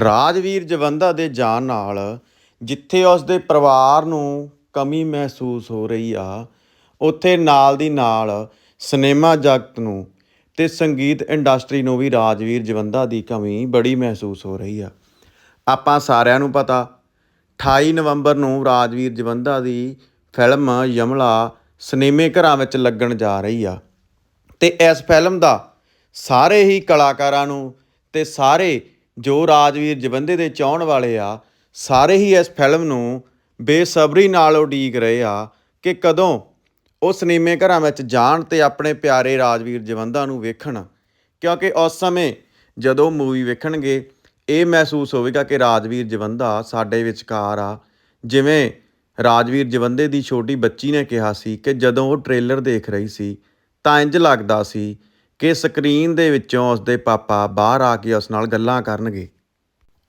ਰਾਜਵੀਰ ਜਵੰਦਾ ਦੇ ਜਾਣ ਨਾਲ ਜਿੱਥੇ ਉਸ ਦੇ ਪਰਿਵਾਰ ਨੂੰ ਕਮੀ ਮਹਿਸੂਸ ਹੋ ਰਹੀ ਆ, ਉੱਥੇ ਨਾਲ ਦੀ ਨਾਲ ਸਿਨੇਮਾ ਜਗਤ ਨੂੰ ਤੇ ਸੰਗੀਤ ਇੰਡਸਟਰੀ ਨੂੰ ਵੀ ਰਾਜਵੀਰ ਜਵੰਦਾ ਦੀ ਕਮੀ ਬੜੀ ਮਹਿਸੂਸ ਹੋ ਰਹੀ ਆ। ਆਪਾਂ ਸਾਰਿਆਂ ਨੂੰ ਪਤਾ 28 ਨਵੰਬਰ ਨੂੰ ਰਾਜਵੀਰ ਜਵੰਦਾ ਦੀ ਫਿਲਮ ਯਮਲਾ ਸਿਨੇਮੇ ਘਰਾਂ ਵਿੱਚ ਲੱਗਣ ਜਾ ਰਹੀ ਆ ਤੇ ਇਸ ਫਿਲਮ ਦਾ ਸਾਰੇ ਹੀ ਕਲਾਕਾਰਾਂ ਨੂੰ ਤੇ ਸਾਰੇ ਜੋ ਰਾਜਵੀਰ ਜਵੰਦੇ ਦੇ ਚਾਹਣ ਵਾਲੇ ਆ, ਸਾਰੇ ਹੀ ਇਸ ਫਿਲਮ ਨੂੰ ਬੇਸਬਰੀ ਨਾਲ ਉਡੀਕ ਰਹੇ ਆ ਕਿ ਕਦੋਂ ਉਹ ਸਿਨੇਮੇ ਘਰਾਂ ਵਿੱਚ ਜਾਣ ਤੇ ਆਪਣੇ ਪਿਆਰੇ ਰਾਜਵੀਰ ਜਵੰਦਾ ਨੂੰ ਵੇਖਣ। ਕਿਉਂਕਿ ਉਸ ਸਮੇਂ ਜਦੋਂ ਮੂਵੀ ਵੇਖਣਗੇ, ਇਹ ਮਹਿਸੂਸ ਹੋਵੇਗਾ ਕਿ ਰਾਜਵੀਰ ਜਵੰਦਾ ਸਾਡੇ ਵਿਚਕਾਰ ਆ। ਜਿਵੇਂ ਰਾਜਵੀਰ ਜਵੰਦੇ ਦੀ ਛੋਟੀ ਬੱਚੀ ਨੇ ਕਿਹਾ ਸੀ ਕਿ ਜਦੋਂ ਉਹ ਟ੍ਰੇਲਰ ਦੇਖ ਰਹੀ ਸੀ, ਤਾਂ ਇੰਜ ਲੱਗਦਾ ਸੀ ਕਿ ਸਕਰੀਨ ਦੇ ਵਿੱਚੋਂ ਉਸਦੇ ਪਾਪਾ ਬਾਹਰ ਆ ਕੇ ਉਸ ਨਾਲ ਗੱਲਾਂ ਕਰਨਗੇ।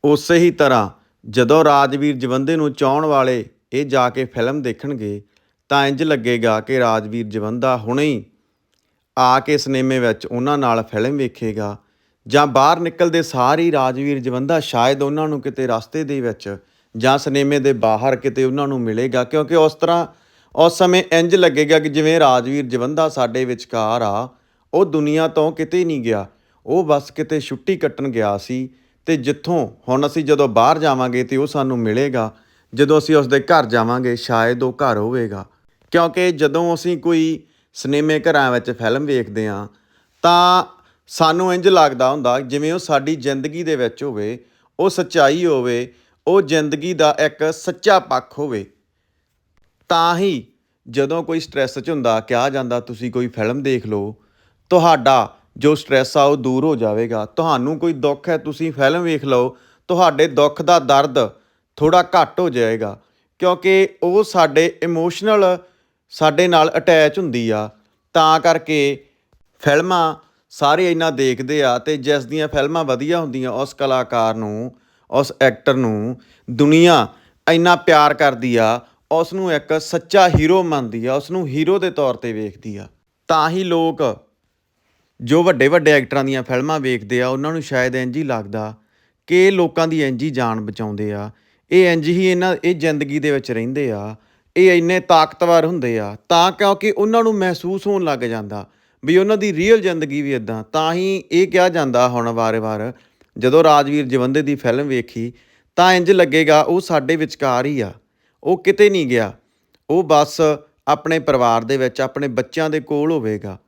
ਉਸੇ ਹੀ ਤਰ੍ਹਾਂ ਜਦੋਂ ਰਾਜਵੀਰ ਜਵੰਦੇ ਨੂੰ ਚਾਹਣ ਵਾਲੇ ਇਹ ਜਾ ਕੇ ਫਿਲਮ ਦੇਖਣਗੇ, ਤਾਂ ਇੰਜ ਲੱਗੇਗਾ ਕਿ ਰਾਜਵੀਰ ਜਵੰਦਾ ਹੁਣੇ ਹੀ ਆ ਕੇ ਸਿਨੇਮੇ ਵਿੱਚ ਉਹਨਾਂ ਨਾਲ ਫਿਲਮ ਵੇਖੇਗਾ ਜਾਂ ਬਾਹਰ ਨਿਕਲਦੇ ਸਾਰੀ ਰਾਜਵੀਰ ਜਵੰਦਾ ਸ਼ਾਇਦ ਉਹਨਾਂ ਨੂੰ ਕਿਤੇ ਰਸਤੇ ਦੇ ਵਿੱਚ ਜਾਂ ਸਿਨੇਮੇ ਦੇ ਬਾਹਰ ਕਿਤੇ ਉਹਨਾਂ ਨੂੰ ਮਿਲੇਗਾ। ਕਿਉਂਕਿ ਉਸ ਤਰ੍ਹਾਂ ਉਸ ਸਮੇਂ ਇੰਜ ਲੱਗੇਗਾ ਕਿ ਜਿਵੇਂ ਰਾਜਵੀਰ ਜਵੰਦਾ ਸਾਡੇ ਵਿਚਕਾਰ ਆ ਉਹ ਦੁਨੀਆ ਤੋਂ ਕਿਤੇ ਨਹੀਂ ਗਿਆ। ਉਹ ਬਸ ਕਿਤੇ ਛੁੱਟੀ ਕੱਟਣ ਗਿਆ ਸੀ ਤੇ ਜਿੱਥੋਂ ਹੁਣ ਅਸੀਂ ਜਦੋਂ ਬਾਹਰ ਜਾਵਾਂਗੇ ਤੇ ਉਹ ਸਾਨੂੰ ਮਿਲੇਗਾ। ਜਦੋਂ ਅਸੀਂ ਉਸ ਦੇ ਘਰ ਜਾਵਾਂਗੇ, ਸ਼ਾਇਦ ਉਹ ਘਰ ਹੋਵੇਗਾ। ਕਿਉਂਕਿ ਜਦੋਂ ਅਸੀਂ ਕੋਈ ਸਿਨੇਮੇ ਘਰਾਂ ਵਿੱਚ ਫਿਲਮ ਵੇਖਦੇ ਹਾਂ, ਤਾਂ ਸਾਨੂੰ ਇੰਜ ਲੱਗਦਾ ਹੁੰਦਾ ਜਿਵੇਂ ਉਹ ਸਾਡੀ ਜ਼ਿੰਦਗੀ ਦੇ ਵਿੱਚ ਹੋਵੇ, ਉਹ ਸੱਚਾਈ ਹੋਵੇ, ਉਹ ਜ਼ਿੰਦਗੀ ਦਾ ਇੱਕ ਸੱਚਾ ਪੱਖ ਹੋਵੇ। ਤਾਂ ਹੀ ਜਦੋਂ ਕੋਈ ਸਟ੍ਰੈਸ 'ਚ ਹੁੰਦਾ, ਕਿਹਾ ਜਾਂਦਾ, ਤੁਸੀਂ ਕੋਈ ਫਿਲਮ ਦੇਖ ਲਓ ਤੁਹਾਡਾ ਜੋ ਸਟ੍ਰੈਸ ਆ ਉਹ ਦੂਰ ਹੋ ਜਾਵੇਗਾ। ਤੁਹਾਨੂੰ ਕੋਈ ਦੁੱਖ ਹੈ, ਤੁਸੀਂ ਫਿਲਮ ਵੇਖ ਲਓ, ਤੁਹਾਡੇ ਦੁੱਖ ਦਾ ਦਰਦ ਥੋੜਾ ਘੱਟ ਹੋ ਜਾਏਗਾ, ਕਿਉਂਕਿ ਉਹ ਸਾਡੇ ਇਮੋਸ਼ਨਲ ਸਾਡੇ ਨਾਲ ਅਟੈਚ ਹੁੰਦੀ ਆ। ਤਾਂ ਕਰਕੇ ਫਿਲਮਾਂ ਸਾਰੇ ਇੰਨਾ ਦੇਖਦੇ ਆ ਤੇ ਜਿਸ ਦੀਆਂ ਫਿਲਮਾਂ ਵਧੀਆ ਹੁੰਦੀਆਂ, ਉਸ ਕਲਾਕਾਰ ਨੂੰ, ਉਸ ਐਕਟਰ ਨੂੰ, ਦੁਨੀਆ ਇੰਨਾ ਪਿਆਰ ਕਰਦੀ ਆ, ਉਸ ਨੂੰ ਇੱਕ ਸੱਚਾ ਹੀਰੋ ਮੰਨਦੀ ਆ, ਉਸ ਨੂੰ ਹੀਰੋ ਦੇ ਤੌਰ ਤੇ ਵੇਖਦੀ ਆ। ਤਾਂ ਹੀ ਲੋਕ ਜੋ ਵੱਡੇ ਵੱਡੇ ਐਕਟਰਾਂ ਦੀਆਂ ਫਿਲਮਾਂ ਵੇਖਦੇ ਆ, ਉਹਨਾਂ ਨੂੰ ਸ਼ਾਇਦ ਇੰਜ ਹੀ ਲੱਗਦਾ ਕਿ ਇਹ ਲੋਕਾਂ ਦੀ ਇੰਜ ਹੀ ਜਾਨ ਬਚਾਉਂਦੇ ਆ। ਇਹ ਇੰਜ ਹੀ ਇਹਨਾਂ, ਇਹ ਜ਼ਿੰਦਗੀ ਦੇ ਵਿੱਚ ਰਹਿੰਦੇ ਆ। ਇਹ ਇੰਨੇ ਤਾਕਤਵਰ ਹੁੰਦੇ ਆ, ਤਾਂ ਕਿਉਂਕਿ ਉਹਨਾਂ ਨੂੰ ਮਹਿਸੂਸ ਹੋਣ ਲੱਗ ਜਾਂਦਾ ਵੀ ਉਹਨਾਂ ਦੀ ਰੀਅਲ ਜ਼ਿੰਦਗੀ ਵੀ ਇਦਾਂ ਤਾਂ ਹੀ ਇਹ ਕਿਹਾ ਜਾਂਦਾ ਹੁਣ ਵਾਰ-ਵਾਰ ਜਦੋਂ ਰਾਜਵੀਰ ਜਵੰਦੇ ਦੀ ਫਿਲਮ ਵੇਖੀ, ਤਾਂ ਇੰਜ ਲੱਗੇਗਾ ਉਹ ਸਾਡੇ ਵਿਚਕਾਰ ਹੀ ਆ। ਉਹ ਕਿਤੇ ਨਹੀਂ ਗਿਆ। ਉਹ ਬਸ ਆਪਣੇ ਪਰਿਵਾਰ ਦੇ ਵਿੱਚ, ਆਪਣੇ ਬੱਚਿਆਂ ਦੇ ਕੋਲ ਹੋਵੇਗਾ।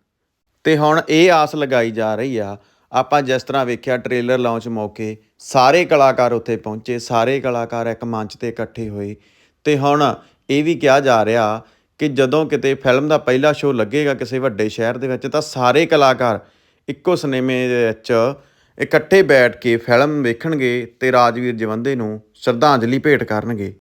ਤੇ ਹੁਣ ਇਹ ਆਸ ਲਗਾਈ ਜਾ ਰਹੀ ਆ, ਆਪਾਂ ਜਿਸ ਤਰ੍ਹਾਂ ਵੇਖਿਆ ਟ੍ਰੇਲਰ ਲਾਂਚ ਮੌਕੇ, ਸਾਰੇ ਕਲਾਕਾਰ ਉੱਥੇ ਪਹੁੰਚੇ, ਸਾਰੇ ਕਲਾਕਾਰ ਇੱਕ ਮੰਚ ਤੇ ਇਕੱਠੇ ਹੋਏ। ਤੇ ਹੁਣ ਇਹ ਵੀ ਕਿਹਾ ਜਾ ਰਿਹਾ ਕਿ ਜਦੋਂ ਕਿਤੇ ਫਿਲਮ ਦਾ ਪਹਿਲਾ ਸ਼ੋਅ ਲੱਗੇਗਾ ਕਿਸੇ ਵੱਡੇ ਸ਼ਹਿਰ ਦੇ ਵਿੱਚ, ਤਾਂ ਸਾਰੇ ਕਲਾਕਾਰ ਇੱਕੋ ਸਿਨੇਮੇ ਦੇ ਵਿੱਚ ਇਕੱਠੇ ਬੈਠ ਕੇ ਫਿਲਮ ਵੇਖਣਗੇ ਤੇ ਰਾਜਵੀਰ ਜਵੰਦੇ ਨੂੰ ਸ਼ਰਧਾਂਜਲੀ ਭੇਟ ਕਰਨਗੇ।